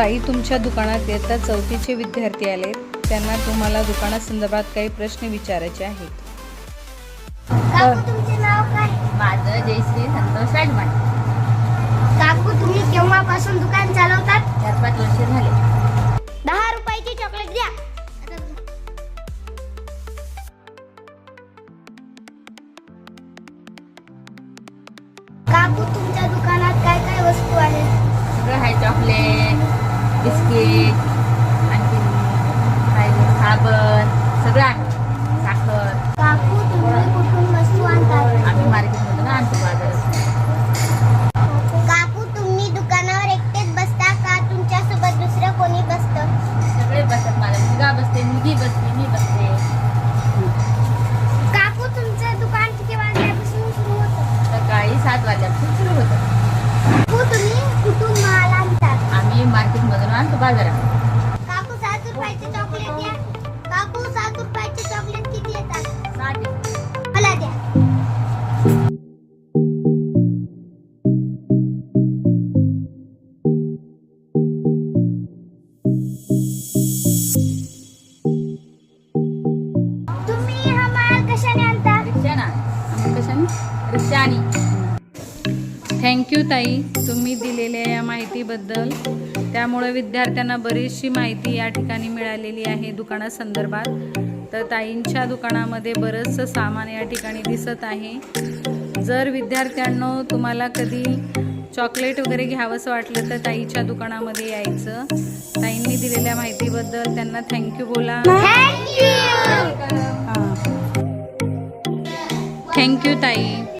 ताई तुमच्या दुकानात येता चौथीचे विद्यार्थी आले त्यांना तुम्हाला दुकानासंदर्भात काही प्रश्न विचारायचे आहेत. काकू तुमचे नाव काय? माझं जयश्री संतोष काकू तुम्ही केव्हापासून बिस्किट आणखी काय साबण सगळं आहे. साखर. काकू तुम्ही कुठून वस्तू आणतात? आम्ही मार्केटमधून आणतो बाजारात. काकू तुम्ही दुकानावर एकटेच बसता का? तुमच्यासोबत दुसरं कोणी बसतं? सगळे बसतात माझा मुलगा बसते मुलगी बसते मी बसते. काकू तुमचं दुकान किती वाजल्यापासून सुरू होतं? सकाळी सात वाजल्यापासून सुरू होतं काकू तुम्ही कुठून माल आणतात आम्ही मार्केटमधून आणतो बाजारात. काकू सात रुपयाचे चॉकलेट द्या. काकू सात रुपयाचे चॉकलेट किती येतात. मला द्या. तुम्ही हा माल कशाने आणता? रिक्षाना. रिक्षानी. थँक्यू ताई. तुम्ही दिलेल्या या माहितीबद्दल. त्यामुळे विद्यार्थ्यांना बरीचशी माहिती या ठिकाणी मिळालेली आहे दुकानासंदर्भात. तर ताईंच्या दुकानामध्ये बरंचसं सामान या ठिकाणी दिसत आहे. जर विद्यार्थ्यांनो तुम्हाला कधी चॉकलेट वगैरे घ्यावंसं वाटलं तर ताईच्या दुकानामध्ये यायचं. ताईंनी दिलेल्या माहितीबद्दल त्यांना थँक्यू बोला. थँक्यू थँक्यू ताई.